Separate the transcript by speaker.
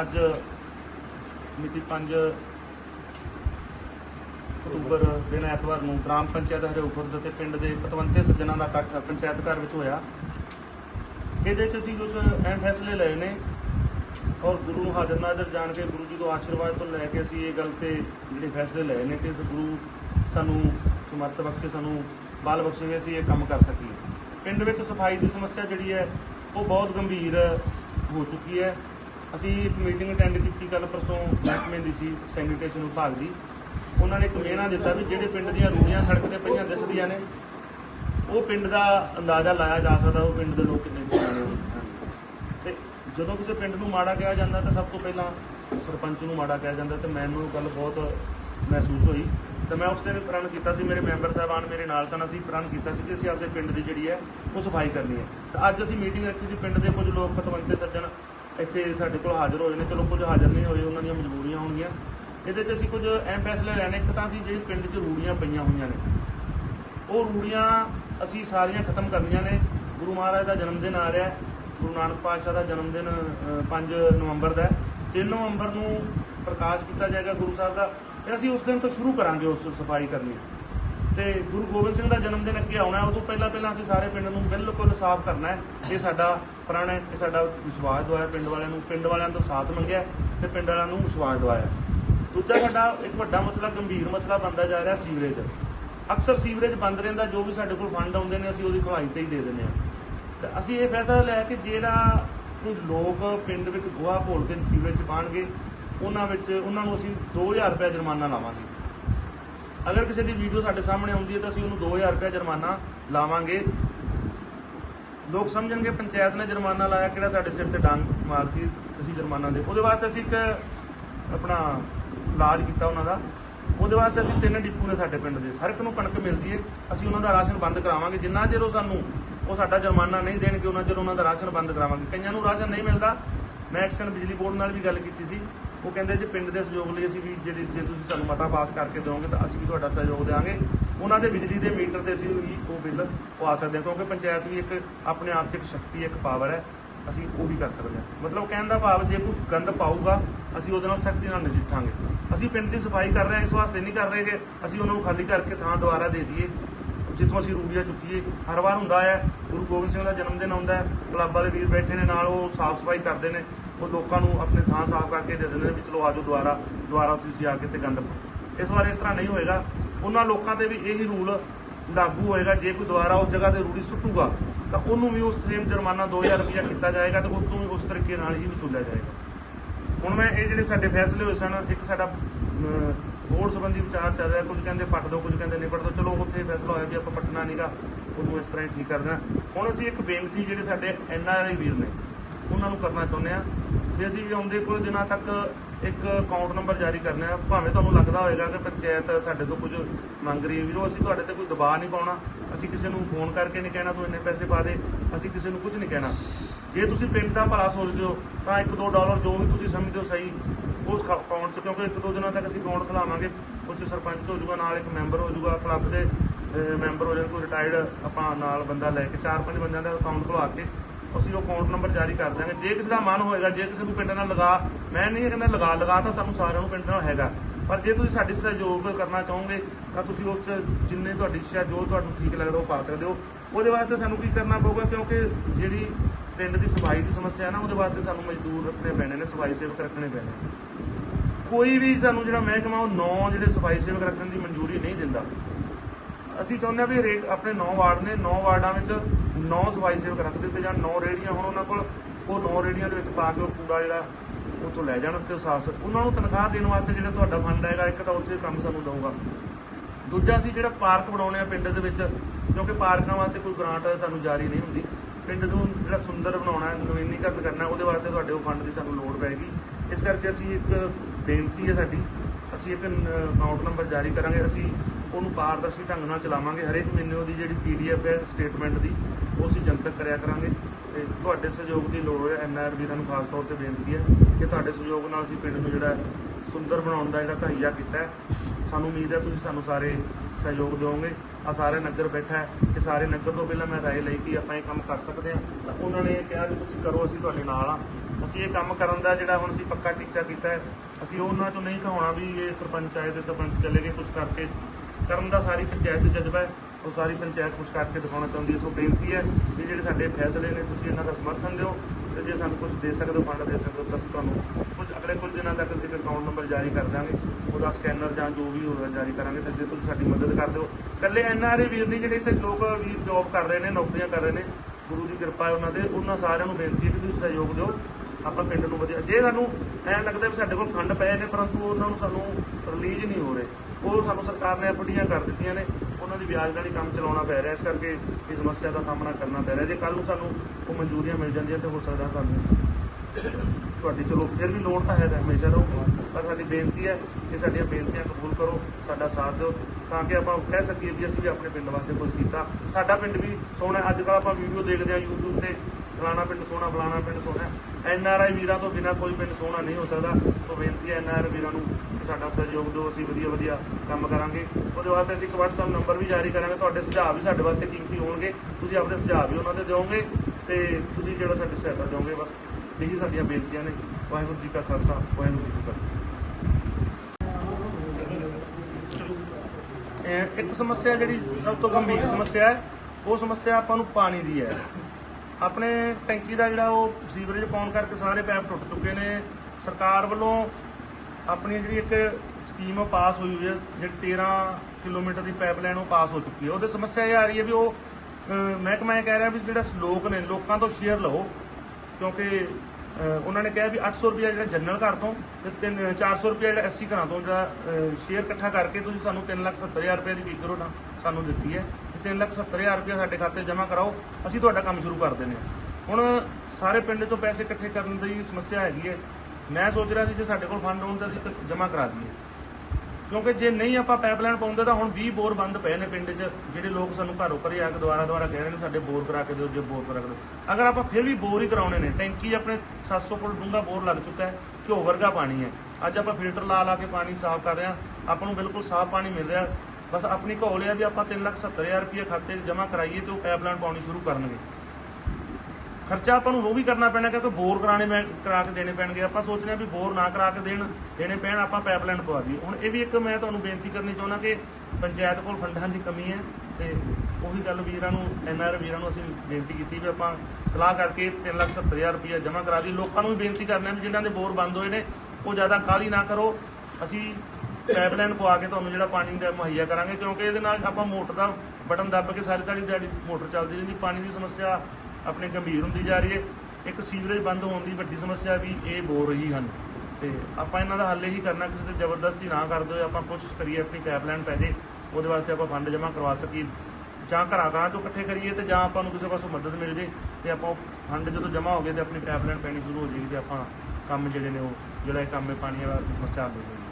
Speaker 1: ਅੱਜ ਮਿਤੀ 5 ਅਕਤੂਬਰ ਦਿਨ ਐਤਵਾਰ ਨੂੰ ਗ੍ਰਾਮ ਪੰਚਾਇਤ ਹਰਿਓ ਖੁਰਦ ਅਤੇ ਪਿੰਡ ਦੇ ਪਤਵੰਤੇ ਸੱਜਣਾ ਦਾ ਇਕੱਠ ਪੰਚਾਇਤ ਘਰ ਵਿੱਚ ਹੋਇਆ। ਇਹਦੇ 'ਚ ਅਸੀਂ ਕੁਝ ਅਹਿਮ ਫੈਸਲੇ ਲਏ ਨੇ ਔਰ ਗੁਰੂ ਨੂੰ ਹਾਜ਼ਰ ਨਾਜ਼ਰ ਜਾਣ ਕੇ ਗੁਰੂ ਜੀ ਤੋਂ ਆਸ਼ੀਰਵਾਦ ਤੋਂ ਲੈ ਕੇ ਅਸੀਂ ਇਹ ਗੱਲ ਤੇ ਜਿਹੜੇ ਫੈਸਲੇ ਲਏ ਨੇ ਕਿ ਗੁਰੂ ਸਾਨੂੰ ਸਮਰਥ ਬਖਸ਼ੇ, ਸਾਨੂੰ ਬਾਲ ਬਖਸ਼ੇ ਕਿ ਅਸੀਂ ਇਹ ਕੰਮ ਕਰ ਸਕੀਏ। ਪਿੰਡ ਵਿੱਚ ਸਫ਼ਾਈ ਦੀ ਸਮੱਸਿਆ ਜਿਹੜੀ ਹੈ, ਉਹ ਬਹੁਤ ਗੰਭੀਰ ਹੋ ਚੁੱਕੀ ਹੈ। ਅਸੀਂ ਇੱਕ ਮੀਟਿੰਗ ਅਟੈਂਡ ਕੀਤੀ ਕੱਲ ਪਰਸੋਂ ਮਹਿਕਮੇ ਦੀ ਸੀ ਸੈਨੀਟੇਸ਼ਨ ਵਿਭਾਗ ਦੀ। ਉਹਨਾਂ ਨੇ ਇੱਕ ਮੇਨਾ ਦਿੱਤਾ ਵੀ ਜਿਹੜੇ ਪਿੰਡ ਦੀਆਂ ਰੂੜੀਆਂ ਸੜਕ ਤੇ ਪਈਆਂ ਦਿਸਦੀਆਂ ਨੇ, ਉਹ ਪਿੰਡ ਦਾ ਅੰਦਾਜ਼ਾ ਲਾਇਆ ਜਾ ਸਕਦਾ ਉਹ ਪਿੰਡ ਦੇ ਲੋਕ ਕਿੰਨੇ ਕੁ ਤੇ ਜਦੋਂ ਕਿਸੇ ਪਿੰਡ ਨੂੰ ਮਾੜਾ ਕਿਹਾ ਜਾਂਦਾ ਤਾਂ ਸਭ ਤੋਂ ਪਹਿਲਾਂ ਸਰਪੰਚ ਨੂੰ ਮਾੜਾ ਕਿਹਾ ਜਾਂਦਾ ਤੇ ਮੈਨੂੰ ਗੱਲ ਬਹੁਤ ਮਹਿਸੂਸ ਹੋਈ। ਤੇ ਮੈਂ ਉਸ ਦਿਨ ਪ੍ਰਣ ਕੀਤਾ ਸੀ, ਮੇਰੇ ਮੈਂਬਰ ਸਾਹਿਬਾਨ ਮੇਰੇ ਨਾਲ ਸਨ, ਅਸੀਂ ਪ੍ਰਣ ਕੀਤਾ ਸੀ ਕਿ ਅਸੀਂ ਆਪਣੇ ਪਿੰਡ ਦੀ ਜਿਹੜੀ ਹੈ ਉਹ ਸਫ਼ਾਈ ਕਰਨੀ ਹੈ। ਤਾਂ ਅੱਜ ਅਸੀਂ ਮੀਟਿੰਗ ਰੱਖੀ ਸੀ, ਪਿੰਡ ਦੇ ਕੁਝ ਲੋਕ ਪਤਵੰਤੇ ਸੱਜਣ ਇੱਥੇ ਸਾਡੇ ਕੋਲ ਹਾਜ਼ਰ ਹੋਏ ਨੇ। ਚਲੋ, ਕੁਝ ਹਾਜ਼ਰ ਨਹੀਂ ਹੋਏ, ਉਹਨਾਂ ਦੀਆਂ ਮਜਬੂਰੀਆਂ ਹੋਣਗੀਆਂ। ਇਹਦੇ 'ਚ ਅਸੀਂ ਕੁਝ ਅਹਿਮ ਫੈਸਲੇ ਲੈਣੇ। ਇੱਕ ਤਾਂ ਅਸੀਂ ਜਿਹੜੀ ਪਿੰਡ 'ਚ ਰੂੜੀਆਂ ਪਈਆਂ ਹੋਈਆਂ ਨੇ, ਉਹ ਰੂੜੀਆਂ ਅਸੀਂ ਸਾਰੀਆਂ ਖਤਮ ਕਰਨੀਆਂ ਨੇ। ਗੁਰੂ ਮਹਾਰਾਜ ਦਾ ਜਨਮ ਦਿਨ ਆ ਰਿਹਾ। ਗੁਰੂ ਨਾਨਕ ਪਾਤਸ਼ਾਹ ਦਾ ਜਨਮ ਦਿਨ 5 ਨਵੰਬਰ ਦਾ ਹੈ। 3 ਨਵੰਬਰ ਨੂੰ ਪ੍ਰਕਾਸ਼ ਕੀਤਾ ਜਾਏਗਾ ਗੁਰੂ ਸਾਹਿਬ ਦਾ। ਤੇ ਅਸੀਂ ਉਸ ਦਿਨ ਤੋਂ ਸ਼ੁਰੂ ਕਰਾਂਗੇ ਉਸ ਸਫ਼ਾਈ ਕਰਨੀ। ਤੇ ਗੁਰੂ ਗੋਬਿੰਦ ਸਿੰਘ ਦਾ ਜਨਮ ਦਿਨ ਅੱਗੇ ਆਉਣਾ ਹੈ, ਉਦੋਂ ਪਹਿਲਾਂ ਪਹਿਲਾਂ ਅਸੀਂ ਸਾਰੇ ਪਿੰਡ ਨੂੰ ਬਿਲਕੁਲ ਸਾਫ਼ ਕਰਨਾ ਹੈ। ਇਹ ਸਾਡਾ ਪ੍ਰਣ ਹੈ, ਇਹ ਸਾਡਾ ਵਿਸ਼ਵਾਸ ਦਵਾਇਆ ਪਿੰਡ ਵਾਲਿਆਂ ਨੂੰ, ਪਿੰਡ ਵਾਲਿਆਂ ਤੋਂ ਸਾਥ ਮੰਗਿਆ ਤੇ ਪਿੰਡ ਵਾਲਿਆਂ ਨੂੰ ਵਿਸ਼ਵਾਸ ਦਵਾਇਆ ਦੂਜਾ ਸਾਡਾ ਇੱਕ ਵੱਡਾ ਮਸਲਾ, ਗੰਭੀਰ ਮਸਲਾ ਬਣਦਾ ਜਾ ਰਿਹਾ ਸੀਵਰੇਜ। ਅਕਸਰ ਸੀਵਰੇਜ ਬੰਦ ਰਹਿੰਦਾ, ਜੋ ਵੀ ਸਾਡੇ ਕੋਲ ਫੰਡ ਆਉਂਦੇ ਨੇ, ਅਸੀਂ ਉਹਦੀ ਖਵਾਈ ਤੇ ਹੀ ਦੇ ਦਿੰਦੇ ਹਾਂ। ਤੇ ਅਸੀਂ ਇਹ ਫੈਸਲਾ ਲਿਆ ਕਿ ਜਿਹੜਾ ਕੋਈ ਲੋਕ ਪਿੰਡ ਵਿੱਚ ਗੋਹਾ ਘੋਲ ਕੇ ਸੀਵਰੇਜ 'ਚ ਪਾਣਗੇ, ਉਹਨਾਂ ਵਿੱਚ, ਉਹਨਾਂ ਨੂੰ ਅਸੀਂ 2000 ਰੁਪਏ ਜੁਰਮਾਨਾ ਲਾਵਾਂਗੇ। ਅਗਰ ਕਿਸੇ ਦੀ ਵੀਡੀਓ ਸਾਡੇ ਸਾਹਮਣੇ ਆਉਂਦੀ ਹੈ ਤਾਂ ਅਸੀਂ ਉਹਨੂੰ 2000 ਰੁਪਏ ਜੁਰਮਾਨਾ ਲਾਵਾਂਗੇ। ਲੋਕ ਸਮਝਣਗੇ ਪੰਚਾਇਤ ਨੇ ਜੁਰਮਾਨਾ ਲਾਇਆ, ਕਿਹੜਾ ਸਾਡੇ ਸਿਰ ਤੇ ਡਾਂਗ ਮਾਰਤੀ ਤੁਸੀਂ ਜੁਰਮਾਨਾ ਦੇ ਉਹਦੇ ਵਾਸਤੇ ਅਸੀਂ ਇੱਕ ਆਪਣਾ ਇਲਾਜ ਕੀਤਾ ਉਹਨਾਂ ਦਾ। ਉਹਦੇ ਵਾਸਤੇ ਅਸੀਂ ਤਿੰਨ ਡਿਪੂ ਨੇ ਸਾਡੇ ਪਿੰਡ ਦੇ। ਹਰ ਇੱਕ ਨੂੰ ਕਣਕ ਮਿਲਦੀ ਹੈ। ਅਸੀਂ ਉਹਨਾਂ ਦਾ ਰਾਸ਼ਨ ਬੰਦ ਕਰਾਵਾਂਗੇ। ਜਿੰਨਾ ਚਿਰ ਉਹ ਸਾਨੂੰ ਉਹ ਸਾਡਾ ਜੁਰਮਾਨਾ ਨਹੀਂ ਦੇਣਗੇ, ਉਹਨਾਂ ਚਿਰ ਉਹਨਾਂ ਦਾ ਰਾਸ਼ਨ ਬੰਦ ਕਰਾਵਾਂਗੇ। ਕਈਆਂ ਨੂੰ ਰਾਸ਼ਨ ਨਹੀਂ ਮਿਲਦਾ। ਮੈਂ ਐਕਸ਼ਨ ਬਿਜਲੀ ਬੋਰਡ ਨਾਲ ਵੀ ਗੱਲ ਕੀਤੀ ਸੀ। ਉਹ ਕਹਿੰਦੇ ਜੇ ਪਿੰਡ ਦੇ ਸਹਿਯੋਗ ਲਈ ਅਸੀਂ ਵੀ ਜਿਹੜੇ ਜੇ ਤੁਸੀਂ ਸਾਨੂੰ ਮਤਾ ਪਾਸ ਕਰਕੇ ਦਿਓਗੇ ਤਾਂ ਅਸੀਂ ਵੀ ਤੁਹਾਡਾ ਸਹਿਯੋਗ ਦੇਵਾਂਗੇ ਉਹਨਾਂ ਦੇ ਬਿਜਲੀ ਦੇ ਮੀਟਰ ਤੇ ਅਸੀਂ ਵੀ ਉਹ ਬਿੱਲ ਪਵਾ ਸਕਦੇ ਹਾਂ ਕਿਉਂਕਿ ਪੰਚਾਇਤ ਵੀ ਇੱਕ ਆਪਣੇ ਆਪ 'ਚ ਇੱਕ ਸ਼ਕਤੀ, ਇੱਕ ਪਾਵਰ ਹੈ। ਅਸੀਂ ਉਹ ਵੀ ਕਰ ਸਕਦੇ ਹਾਂ। ਮਤਲਬ ਕਹਿਣ ਦਾ ਭਾਵ ਜੇ ਕੋਈ ਗੰਦ ਪਾਊਗਾ, ਅਸੀਂ ਉਹਦੇ ਨਾਲ ਸਖਤੀ ਨਾਲ ਨਜਿੱਠਾਂਗੇ। ਅਸੀਂ ਪਿੰਡ ਦੀ ਸਫ਼ਾਈ ਕਰ ਰਹੇ ਹਾਂ, ਇਸ ਵਾਸਤੇ ਨਹੀਂ ਕਰ ਰਹੇ ਕਿ ਅਸੀਂ ਉਹਨਾਂ ਨੂੰ ਖਾਲੀ ਕਰਕੇ ਥਾਂ ਦੁਬਾਰਾ ਦੇ ਦਈਏ। ਜਿੱਥੋਂ ਅਸੀਂ ਰੂੜੀਆਂ ਚੁੱਕੀਏ। ਹਰ ਵਾਰ ਹੁੰਦਾ ਹੈ, ਗੁਰੂ ਗੋਬਿੰਦ ਸਿੰਘ ਦਾ ਜਨਮ ਦਿਨ ਆਉਂਦਾ ਹੈ। ਕਲੱਬ ਵਾਲੇ ਵੀਰ ਬੈਠੇ ਨੇ, ਨਾਲ ਉਹ ਸਾਫ਼ ਸਫ਼ਾਈ ਕਰਦੇ ਨੇ। ਉਹ ਲੋਕਾਂ ਨੂੰ ਆਪਣੇ ਥਾਂ ਸਾਫ਼ ਕਰਕੇ ਦੇ ਦਿੰਦੇ ਨੇ ਵੀ ਚਲੋ ਆਜੋ ਦੁਬਾਰਾ ਦੁਬਾਰਾ ਤੁਸੀਂ ਆ ਕੇ ਤੇ ਗੰਦ ਪਾਓ। ਇਸ ਵਾਰ ਇਸ ਤਰ੍ਹਾਂ ਨਹੀਂ ਹੋਏਗਾ। ਉਹਨਾਂ ਲੋਕਾਂ ਤੇ ਵੀ ਇਹੀ ਰੂਲ ਲਾਗੂ ਹੋਏਗਾ, ਜੇ ਕੋਈ ਦੁਬਾਰਾ ਉਸ ਜਗ੍ਹਾ ਤੇ ਰੂੜੀ ਸੁੱਟੂਗਾ, ਤਾਂ ਉਹਨੂੰ ਵੀ ਉਸ ਸੇਮ ਜੁਰਮਾਨਾ 2000 ਰੁਪਇਆ ਕੀਤਾ ਜਾਏਗਾ ਤੇ ਉਸ ਤੋਂ ਵੀ ਉਸ ਤਰੀਕੇ ਨਾਲ ਹੀ ਵਸੂਲਿਆ ਜਾਏਗਾ। ਹੁਣ ਮੈਂ ਇਹ ਜਿਹੜੇ ਸਾਡੇ ਫੈਸਲੇ ਹੋਏ ਸਨ, ਇੱਕ ਸਾਡਾ ਹੋਰ ਸੰਬੰਧੀ ਵਿਚਾਰ ਚੱਲ ਰਿਹਾ, ਕੁਝ ਕਹਿੰਦੇ ਪੱਟ ਦੋ, ਕੁਝ ਕਹਿੰਦੇ ਨਹੀਂ ਪੱਟ ਦੋ, ਚਲੋ ਉੱਥੇ ਫੈਸਲਾ ਹੋਇਆ ਵੀ ਆਪਾਂ ਪੱਟਣਾ ਨਹੀਂਗਾ ਉਹਨੂੰ ਇਸ ਤਰ੍ਹਾਂ ਹੀ ਠੀਕ ਕਰਨਾ। ਹੁਣ ਅਸੀਂ ਇੱਕ ਬੇਨਤੀ ਜਿਹੜੇ ਸਾਡੇ ਐਨ ਆਰ ਆਈ ਵੀਰ ਨੇ, ਉਹਨਾਂ ਨੂੰ ਕਰਨਾ ਚਾਹੁੰਦੇ ਆ ਵੀ ਅਸੀਂ ਆਉਂਦੇ ਕੁਝ ਦਿਨਾਂ ਤੱਕ ਇੱਕ ਅਕਾਊਂਟ ਨੰਬਰ ਜਾਰੀ ਕਰਨਾ ਹੈ। ਭਾਵੇਂ ਤੁਹਾਨੂੰ ਲੱਗਦਾ ਹੋਵੇਗਾ ਕਿ ਪੰਚਾਇਤ ਸਾਡੇ ਤੋਂ ਕੁਝ ਮੰਗ ਰਹੀ ਹੈ। ਵੀਰੋ, ਅਸੀਂ ਤੁਹਾਡੇ ਤੇ ਕੋਈ ਦਬਾਅ ਨਹੀਂ ਪਾਉਣਾ। ਅਸੀਂ ਕਿਸੇ ਨੂੰ ਫੋਨ ਕਰਕੇ ਨਹੀਂ ਕਹਿਣਾ, ਤੂੰ ਇੰਨੇ ਪੈਸੇ ਪਾ ਦੇ। ਅਸੀਂ ਕਿਸੇ ਨੂੰ ਕੁਝ ਨਹੀਂ ਕਹਿਣਾ। ਜੇ ਤੁਸੀਂ ਪਿੰਡ ਦਾ ਭਲਾ ਸੋਚਦੇ ਹੋ, ਤਾਂ 1-2 ਡਾਲਰ ਜੋ ਵੀ ਤੁਸੀਂ ਸਮਝਦੇ ਹੋ ਸਹੀ ਉਸ ਅਕਾਊਂਟ 'ਚ, ਕਿਉਂਕਿ ਇੱਕ ਦੋ ਦਿਨਾਂ ਤੱਕ ਅਸੀਂ ਅਕਾਊਂਟ ਖੁਲਾਵਾਂਗੇ। ਉਹ ਸਰਪੰਚ ਹੋ ਜਾਊਗਾ, ਨਾਲ ਇੱਕ ਮੈਂਬਰ ਹੋ ਜਾਊਗਾ ਕਲੱਬ ਦੇ ਮੈਂਬਰ ਹੋ ਜਾਣ, ਕੋਈ ਰਿਟਾਇਰਡ ਆਪਾਂ ਨਾਲ ਬੰਦਾ ਲੈ ਕੇ, ਚਾਰ ਪੰਜ ਬੰਦਿਆਂ ਦਾ ਅਕਾਊਂਟ ਖੁਲਾ ਕੇ ਅਸੀਂ ਉਹ ਅਕਾਊਂਟ ਨੰਬਰ ਜਾਰੀ ਕਰ ਦਾਂਗੇ ਜੇ ਕਿਸੇ ਦਾ ਮਨ ਹੋਏਗਾ, ਜੇ ਕਿਸੇ ਨੂੰ ਪਿੰਡ ਨਾਲ ਲਗਾ, ਮੈਂ ਨਹੀਂ ਇਹ ਕਹਿੰਦਾ ਲਗਾ ਲਗਾ ਤਾਂ ਸਾਨੂੰ ਸਾਰਿਆਂ ਨੂੰ ਪਿੰਡ ਨਾਲ ਹੈਗਾ। ਪਰ ਜੇ ਤੁਸੀਂ ਸਾਡੇ ਸਹਿਯੋਗ ਕਰਨਾ ਚਾਹੋਗੇ, ਤਾਂ ਤੁਸੀਂ ਉਸ 'ਚ ਜਿੰਨੇ ਤੁਹਾਡੀ ਇੱਛਾ, ਜੋ ਤੁਹਾਨੂੰ ਠੀਕ ਲੱਗਦਾ ਉਹ ਪਾ ਸਕਦੇ ਹੋ। ਉਹਦੇ ਵਾਸਤੇ ਸਾਨੂੰ ਕੀ ਕਰਨਾ ਪਊਗਾ, ਕਿਉਂਕਿ ਜਿਹੜੀ ਪਿੰਡ ਦੀ ਸਫ਼ਾਈ ਦੀ ਸਮੱਸਿਆ ਨਾ, ਉਹਦੇ ਵਾਸਤੇ ਸਾਨੂੰ ਮਜ਼ਦੂਰ ਰੱਖਣੇ ਪੈਣੇ ਨੇ, ਸਫ਼ਾਈ ਸੇਵਕ ਰੱਖਣੇ ਪੈਣੇ ਕੋਈ ਵੀ ਸਾਨੂੰ ਜਿਹੜਾ ਮਹਿਕਮਾ, ਉਹ ਨੌ ਜਿਹੜੇ ਸਫ਼ਾਈ ਸੇਵਕ ਰੱਖਣ ਦੀ ਮਨਜ਼ੂਰੀ ਨਹੀਂ ਦਿੰਦਾ। ਅਸੀਂ ਚਾਹੁੰਦੇ ਹਾਂ ਵੀ ਰੇਟ ਆਪਣੇ 9 ਵਾਰਡ ਨੇ 9 ਵਾਰਡਾਂ ਵਿੱਚ 9 ਸਫ਼ਾਈ ਸੇਵਕ ਰੱਖ ਦਿੱਤੇ ਜਾਂ 9 ਰੇੜੀਆਂ ਹੁਣ ਉਹਨਾਂ ਕੋਲ, ਉਹ 9 ਰੇੜੀਆਂ ਦੇ ਵਿੱਚ ਪਾ ਕੇ ਉਹ ਕੂੜਾ ਜਿਹੜਾ ਉੱਥੋਂ ਲੈ ਜਾਣ ਤੇ ਸਾਫ਼ ਉਹਨਾਂ ਨੂੰ ਤਨਖਾਹ ਦੇਣ ਵਾਸਤੇ ਜਿਹੜਾ ਤੁਹਾਡਾ ਫੰਡ ਹੈਗਾ, ਇੱਕ ਤਾਂ ਉੱਥੇ ਕੰਮ ਸਾਨੂੰ ਦਊਗਾ। ਦੂਜਾ, ਅਸੀਂ ਜਿਹੜਾ ਪਾਰਕ ਬਣਾਉਣੇ ਆ ਪਿੰਡ ਦੇ ਵਿੱਚ, ਕਿਉਂਕਿ ਪਾਰਕਾਂ ਵਾਸਤੇ ਕੋਈ ਗ੍ਰਾਂਟ ਸਾਨੂੰ ਜਾਰੀ ਨਹੀਂ ਹੁੰਦੀ। ਪਿੰਡ ਨੂੰ ਜਿਹੜਾ ਸੁੰਦਰ ਬਣਾਉਣਾ ਹੈ ਨਵੀਨੀਕਰਨ ਕਰਨਾ, ਉਹਦੇ ਵਾਸਤੇ ਤੁਹਾਡੇ ਉਹ ਫੰਡ ਦੀ ਸਾਨੂੰ ਲੋੜ ਪੈਗੀ। ਇਸ ਕਰਕੇ ਅਸੀਂ ਇੱਕ ਬੇਨਤੀ ਹੈ ਸਾਡੀ, ਅਸੀਂ ਇੱਕ ਅਕਾਊਂਟ ਨੰਬਰ ਜਾਰੀ ਕਰਾਂਗੇ। ਅਸੀਂ ਉਹਨੂੰ ਪਾਰਦਰਸ਼ੀ ਢੰਗ ਨਾਲ ਚਲਾਵਾਂਗੇ। ਹਰੇਕ ਮਹੀਨੇ ਉਹਦੀ ਜਿਹੜੀ ਪੀਡੀਐਫ ਹੈ ਸਟੇਟਮੈਂਟ ਦੀ, ਉਹ ਅਸੀਂ ਜਨਤਕ ਕਰਿਆ ਕਰਾਂਗੇ। ਤੇ ਤੁਹਾਡੇ ਸਹਿਯੋਗ ਦੀ ਲੋੜ ਹੈ ਐਨਆਰ ਵੀਰਾਂ ਨੂੰ ਖਾਸ ਤੌਰ ਤੇ ਬੇਨਤੀ ਹੈ ਕਿ ਤੁਹਾਡੇ ਸਹਿਯੋਗ ਨਾਲ ਅਸੀਂ ਪਿੰਡ ਨੂੰ ਜਿਹੜਾ ਸੁੰਦਰ ਬਣਾਉਣ ਦਾ ਜਿਹੜਾ ਤਹਈਆ ਕੀਤਾ ਹੈ। ਸਾਨੂੰ ਉਮੀਦ ਹੈ ਤੁਸੀਂ ਸਾਨੂੰ ਸਾਰੇ ਸਹਿਯੋਗ ਦਿਓਗੇ। ਆ ਸਾਰੇ ਨਗਰ ਬੈਠਾ ਹੈ ਕਿ ਸਾਰੇ ਨਗਰ ਤੋਂ ਪਹਿਲਾਂ ਮੈਂ ਰਾਏ ਲਈ ਕਿ ਆਪਾਂ ਇਹ ਕੰਮ ਕਰ ਸਕਦੇ ਹਾਂ। ਤਾਂ ਉਹਨਾਂ ਨੇ ਕਿਹਾ ਕਿ ਤੁਸੀਂ ਕਰੋ, ਅਸੀਂ ਤੁਹਾਡੇ ਨਾਲ ਆ ਅਸੀਂ ਇਹ ਕੰਮ ਕਰਨ ਦਾ ਜਿਹੜਾ ਹੁਣ ਅਸੀਂ ਪੱਕਾ ਟੀਚਾ ਕੀਤਾ ਹੈ, ਅਸੀਂ ਉਹਨਾਂ 'ਚੋਂ ਨਹੀਂ ਕਹਾਉਣਾ ਵੀ ਇਹ ਸਰਪੰਚ ਆਏ ਤੇ ਸਰਪੰਚ ਚਲੇ ਗਏ ਕੁਝ ਕਰਕੇ ਕਰਨ ਦਾ ਸਾਰੀ ਪੰਚਾਇਤ 'ਚ ਜਜ਼ਬਾ ਹੈ। ਉਹ ਸਾਰੀ ਪੰਚਾਇਤ ਕੁਝ ਕਰਕੇ ਦਿਖਾਉਣਾ ਚਾਹੁੰਦੀ ਹੈ। ਸੋ ਬੇਨਤੀ ਹੈ ਕਿ ਜਿਹੜੇ ਸਾਡੇ ਫੈਸਲੇ ਨੇ, ਤੁਸੀਂ ਇਹਨਾਂ ਦਾ ਸਮਰਥਨ ਦਿਓ ਤੇ ਜੇ ਸਾਨੂੰ ਕੁਝ ਦੇ ਸਕਦੇ ਹੋ, ਫੰਡ ਦੇ ਸਕਦੇ ਹੋ, ਤਾਂ ਅਸੀਂ ਤੁਹਾਨੂੰ ਕੁਝ ਅਗਲੇ ਕੁਝ ਦਿਨਾਂ ਤੱਕ ਅਸੀਂ ਅਕਾਊਂਟ ਨੰਬਰ ਜਾਰੀ ਕਰ ਦਾਂਗੇ। ਉਹਦਾ ਸਕੈਨਰ ਜਾਂ ਜੋ ਵੀ ਹੋਵੇਗਾ ਜਾਰੀ ਕਰਾਂਗੇ ਤੇ ਜੇ ਤੁਸੀਂ ਸਾਡੀ ਮਦਦ ਕਰ ਦਿਓ ਇਕੱਲੇ ਐਨਆਰਏ ਵੀਰ ਨਹੀਂ, ਜਿਹੜੇ ਇੱਥੇ ਲੋਕ ਵੀ ਜੌਬ ਕਰ ਰਹੇ ਨੇ, ਨੌਕਰੀਆਂ ਕਰ ਰਹੇ ਨੇ, ਗੁਰੂ ਦੀ ਕਿਰਪਾ ਹੈ ਉਹਨਾਂ ਦੇ। ਉਹਨਾਂ ਸਾਰਿਆਂ ਨੂੰ ਬੇਨਤੀ ਹੈ ਕਿ ਤੁਸੀਂ ਸਹਿਯੋਗ ਦਿਓ। ਆਪਾਂ ਪਿੰਡ ਨੂੰ ਵਧੀਆ ਜੇ ਸਾਨੂੰ ਐਂ ਲੱਗਦਾ ਵੀ ਸਾਡੇ ਕੋਲ ਫੰਡ ਪਏ ਨੇ, ਪਰੰਤੂ ਉਹਨਾਂ ਨੂੰ ਸਾਨੂੰ ਰਿਲੀਜ਼ ਨਹੀਂ ਹੋ ਰਹੇ। ਉਹ ਸਾਨੂੰ ਸਰਕਾਰ ਨੇ ਐਫਡੀਆਂ ਕਰ ਦਿੱਤੀਆਂ ਨੇ। ਉਹਨਾਂ ਦੀ ਵਿਆਜ ਨਾਲ ਹੀ ਕੰਮ ਚਲਾਉਣਾ ਪੈ ਰਿਹਾ, ਇਸ ਕਰਕੇ ਇਸ ਸਮੱਸਿਆ ਦਾ ਸਾਹਮਣਾ ਕਰਨਾ ਪੈ ਰਿਹਾ। ਜੇ ਕੱਲ ਨੂੰ ਸਾਨੂੰ ਉਹ ਮਨਜ਼ੂਰੀਆਂ ਮਿਲ ਜਾਂਦੀਆਂ ਤੇ ਹੋ ਸਕਦਾ ਤੁਹਾਨੂੰ ਤੁਹਾਡੀ ਚਲੋ ਫਿਰ ਵੀ ਲੋੜ ਤਾਂ ਹੈ ਤਾਂ ਹਮੇਸ਼ਾ ਰਹੂਗੀ ਪਰ ਸਾਡੀ ਬੇਨਤੀ ਹੈ ਕਿ ਸਾਡੀਆਂ ਬੇਨਤੀਆਂ ਕਬੂਲ ਕਰੋ, ਸਾਡਾ ਸਾਥ ਦਿਓ, ਤਾਂ ਕਿ ਆਪਾਂ ਕਹਿ ਸਕੀਏ ਵੀ ਅਸੀਂ ਵੀ ਆਪਣੇ ਪਿੰਡ ਵਾਸਤੇ ਕੁਝ ਕੀਤਾ। ਸਾਡਾ ਪਿੰਡ ਵੀ ਸੋਹਣਾ ਅੱਜ ਕੱਲ੍ਹ ਆਪਾਂ ਵੀਡੀਓ ਦੇਖਦੇ ਹਾਂ YouTube ਤੇ। ਫਲਾਣਾ ਪਿੰਡ ਸੋਹਣਾ, ਫਲਾਣਾ ਪਿੰਡ ਸੋਹਣਾ। ਐਨ ਆਰ ਆਈ ਵੀਰਾਂ ਤੋਂ ਬਿਨਾ ਕੋਈ ਪਿੰਡ ਸੋਹਣਾ ਨਹੀਂ ਹੋ ਸਕਦਾ। ਸੋ ਬੇਨਤੀ ਹੈ ਐਨ ਆਰ ਵੀਰਾਂ ਨੂੰ ਕਿ ਸਾਡਾ ਸਹਿਯੋਗ ਦਿਓ, ਅਸੀਂ ਵਧੀਆ ਵਧੀਆ ਕੰਮ ਕਰਾਂਗੇ। ਉਹਦੇ ਵਾਸਤੇ ਅਸੀਂ ਇੱਕ WhatsApp ਨੰਬਰ ਵੀ ਜਾਰੀ ਕਰਾਂਗੇ। ਤੁਹਾਡੇ ਸੁਝਾਅ ਵੀ ਸਾਡੇ ਵਾਸਤੇ ਕੀਮਤੀ ਹੋਣਗੇ। ਤੁਸੀਂ ਆਪਣੇ ਸੁਝਾਅ ਵੀ ਉਹਨਾਂ ਦੇ ਦਿਓਗੇ ਤੇ ਤੁਸੀਂ ਜਿਹੜਾ ਸਾਡੀ ਸਹਾਇਤਾ ਦਿਓਗੇ, ਬਸ ਇਹੀ ਸਾਡੀਆਂ ਬੇਨਤੀਆਂ ਨੇ। ਵਾਹਿਗੁਰੂ ਜੀ ਕਾ ਖਾਲਸਾ, ਵਾਹਿਗੁਰੂ ਜੀ ਕੀ ਫਤਿਹ। ਇੱਕ ਸਮੱਸਿਆ ਜਿਹੜੀ ਸਭ ਤੋਂ ਗੰਭੀਰ ਸਮੱਸਿਆ ਹੈ, ਉਹ ਸਮੱਸਿਆ ਆਪਾਂ ਨੂੰ ਪਾਣੀ ਦੀ ਹੈ। ਆਪਣੇ ਟੈਂਕੀ ਦਾ ਜਿਹੜਾ ਉਹ ਸੀਵਰੇਜ ਪਾਉਣ ਕਰਕੇ ਸਾਰੇ ਪੈਪ ਟੁੱਟ ਚੁੱਕੇ ਨੇ। ਸਰਕਾਰ ਵੱਲੋਂ ਆਪਣੀ ਜਿਹੜੀ ਇੱਕ ਸਕੀਮ ਉਹ ਪਾਸ ਹੋਈ ਹੋਈ ਹੈ ਜਿਹੜੀ 13 ਕਿਲੋਮੀਟਰ ਦੀ ਪਾਈਪਲਾਈਨ ਉਹ ਪਾਸ ਹੋ ਚੁੱਕੀ ਹੈ ਉਹਦੇ ਸਮੱਸਿਆ ਇਹ ਆ ਰਹੀ ਹੈ ਵੀ ਉਹ ਮਹਿਕਮਾ ਇਹ ਕਹਿ ਰਿਹਾ ਵੀ ਜਿਹੜਾ ਲੋਕ ਨੇ, ਲੋਕਾਂ ਤੋਂ ਸ਼ੇਅਰ ਲਓ, ਕਿਉਂਕਿ ਉਹਨਾਂ ਨੇ ਕਿਹਾ ਵੀ 800 ਰੁਪਏ ਜਿਹੜਾ ਜਨਰਲ ਘਰ ਤੋਂ ਤੇ ਤਿੰਨ 400 ਰੁਪਏ ਜਿਹੜਾ 80 ਘਰਾਂ ਤੋਂ ਜਿਹੜਾ ਸ਼ੇਅਰ ਇਕੱਠਾ ਕਰਕੇ ਤੁਸੀਂ ਸਾਨੂੰ 370000 ਰੁਪਏ ਦੀ ਵਿਕਰੋ ਨਾ, ਸਾਨੂੰ ਦਿੱਤੀ ਹੈ। ਤਿੰਨ ਤੇ 370000 ਰੁਪਏ ਸਾਡੇ ਖਾਤੇ ਜਮ੍ਹਾਂ ਕਰਾਓ, ਅਸੀਂ ਤੁਹਾਡਾ ਕੰਮ ਸ਼ੁਰੂ ਕਰ ਦਿੰਦੇ ਹਾਂ। ਹੁਣ ਸਾਰੇ ਪਿੰਡ ਤੋਂ ਪੈਸੇ ਇਕੱਠੇ ਕਰਨ ਦੀ ਸਮੱਸਿਆ ਹੈਗੀ ਹੈ। ਮੈਂ ਸੋਚ ਰਿਹਾ ਸੀ ਜੇ ਸਾਡੇ ਕੋਲ ਫੰਡ ਹੋਣ ਤਾਂ ਅਸੀਂ ਜਮ੍ਹਾਂ ਕਰਾ ਦਈਏ। ਕਿਉਂਕਿ ਜੇ ਨਹੀਂ ਆਪਾਂ ਪਾਈਪਲਾਈਨ ਪਾਉਂਦੇ ਤਾਂ ਹੁਣ 20 ਬੋਰ ਬੰਦ ਪਏ ਨੇ ਪਿੰਡ 'ਚ, ਜਿਹੜੇ ਲੋਕ ਸਾਨੂੰ ਘਰੋਂ ਘਰੇ ਆ ਕੇ ਦੁਬਾਰਾ ਦੁਬਾਰਾ ਕਹਿ ਰਹੇ ਨੇ ਸਾਡੇ ਬੋਰ ਕਰਾ ਕੇ ਦਿਓ, ਜੇ ਬੋਰ ਕਰਾ ਕੇ ਦਿਓ। ਅਗਰ ਆਪਾਂ ਫਿਰ ਵੀ ਬੋਰ ਹੀ ਕਰਾਉਣੇ ਨੇ, ਟੈਂਕੀ ਆਪਣੇ 700 ਫੁੱਟ ਡੂੰਘਾ ਬੋਰ ਲੱਗ ਚੁੱਕਾ ਹੈ, ਘਿਓ ਵਰਗਾ ਪਾਣੀ ਹੈ। ਅੱਜ ਆਪਾਂ ਫਿਲਟਰ ਲਾ ਲਾ ਕੇ ਪਾਣੀ ਸਾਫ਼ ਕਰ ਰਹੇ ਹਾਂ। ਆਪਾਂ ਨੂੰ ਬਿਲਕੁਲ ਸਾਫ਼ ਪਾਣੀ ਮਿਲ ਰਿਹਾ। ਬਸ ਆਪਣੀ ਘੋਲ ਇਹ ਆ ਵੀ ਆਪਾਂ 370000 ਰੁਪਏ ਖਾਤੇ 'ਚ ਜਮ੍ਹਾਂ ਕਰਾਈਏ ਤੇ ਉਹ ਪਾਈਪਲਾਈਨ ਪਾਉਣੀ ਸ਼ੁਰੂ ਕਰਨਗੇ। ਖਰਚਾ ਆਪਾਂ ਨੂੰ ਉਹ ਵੀ ਕਰਨਾ ਪੈਣਾ ਕਿਉਂਕਿ ਬੋਰ ਕਰਾਣੇ ਪੈਣ ਕਰਾ ਕੇ ਦੇਣੇ ਪੈਣਗੇ। ਆਪਾਂ ਸੋਚਦੇ ਰਹੇ ਹਾਂ ਵੀ ਬੋਰ ਨਾ ਕਰਾ ਕੇ ਦੇਣ, ਦੇਣੇ ਪੈਣ, ਆਪਾਂ ਪਾਈਪਲਾਈਨ ਪਵਾ ਦਈਏ। ਹੁਣ ਇਹ ਵੀ ਇੱਕ ਮੈਂ ਤੁਹਾਨੂੰ ਬੇਨਤੀ ਕਰਨੀ ਚਾਹੁੰਦਾ ਕਿ ਪੰਚਾਇਤ ਕੋਲ ਫੰਡਾਂ ਦੀ ਕਮੀ ਹੈ ਤੇ ਉਹੀ ਗੱਲ ਵੀਰਾਂ ਨੂੰ ਐਨਆਰ ਵੀਰਾਂ ਨੂੰ ਅਸੀਂ ਬੇਨਤੀ ਕੀਤੀ ਵੀ ਆਪਾਂ ਸਲਾਹ ਕਰਕੇ 370000 ਰੁਪਏ ਜਮ੍ਹਾਂ ਕਰਾ ਦੀ ਲੋਕਾਂ ਨੂੰ ਵੀ ਬੇਨਤੀ ਕਰਨਾ ਵੀ ਜਿਨ੍ਹਾਂ ਦੇ ਬੋਰ ਬੰਦ ਹੋਏ ਨੇ, ਉਹ ਜ਼ਿਆਦਾ ਕਾਹਲੀ ਨਾ ਕਰੋ। ਅਸੀਂ ਪਾਈਪਲਾਈਨ ਪਵਾ ਕੇ ਤੁਹਾਨੂੰ ਜਿਹੜਾ ਪਾਣੀ ਦਾ ਮੁਹੱਈਆ ਕਰਾਂਗੇ, ਕਿਉਂਕਿ ਇਹਦੇ ਨਾਲ ਆਪਾਂ ਮੋਟਰ ਦਾ ਬਟਨ ਦੱਬ ਕੇ ਸਾਰੀ ਸਾਰੀ ਦਿਹਾੜੀ ਮੋਟਰ ਚੱਲਦੀ ਰਹਿੰਦੀ, ਪਾਣੀ ਦੀ ਸਮੱਸਿਆ ਆਪਣੇ ਗੰਭੀਰ ਹੁੰਦੀ ਜਾ ਰਹੀ ਹੈ। ਇੱਕ ਸੀਵਰੇਜ ਬੰਦ ਹੋਣ ਦੀ ਵੱਡੀ ਸਮੱਸਿਆ ਵੀ ਇਹ ਬੋਰ ਰਹੀ ਹਨ। ਤੇ ਆਪਾਂ ਇਹਨਾਂ ਦਾ ਹੱਲ ਇਹੀ ਕਰਨਾ, ਕਿਸੇ ਤੇ ਜ਼ਬਰਦਸਤੀ ਨਾ ਕਰਦੇ ਹੋਏ ਆਪਾਂ ਕੋਸ਼ਿਸ਼ ਕਰੀਏ ਆਪਣੀ ਪਾਈਪਲਾਈਨ ਪੈ ਜੇ, ਉਹਦੇ ਵਾਸਤੇ ਆਪਾਂ ਫੰਡ ਜਮ੍ਹਾਂ ਕਰਵਾ ਸਕੀਏ। ਜਾਂ ਘਰਾਂ ਘਰਾਂ ਤੋਂ ਇਕੱਠੇ ਕਰੀਏ ਤੇ ਜਾਂ ਆਪਾਂ ਨੂੰ ਕਿਸੇ ਪਾਸੋਂ ਮਦਦ ਮਿਲ ਜੇ ਤੇ ਆਪਾਂ ਉਹ ਫੰਡ ਜਦੋਂ ਜਮ੍ਹਾਂ ਹੋ ਗਏ ਤੇ ਆਪਣੀ ਪਾਈਪਲਾਈਨ ਪੈਣੀ ਸ਼ੁਰੂ ਹੋ ਜਾਏਗੀ ਤੇ ਆਪਾਂ ਕੰਮ ਜਿਹੜੇ ਨੇ ਉਹ, ਜਿਹੜਾ ਇਹ ਕੰਮ ਹੈ, ਪਾਣੀ ਵਾਲਾ ਸਮੱਸਿਆ ਹੱਲ ਹੋ ਜਾਏਗੀ।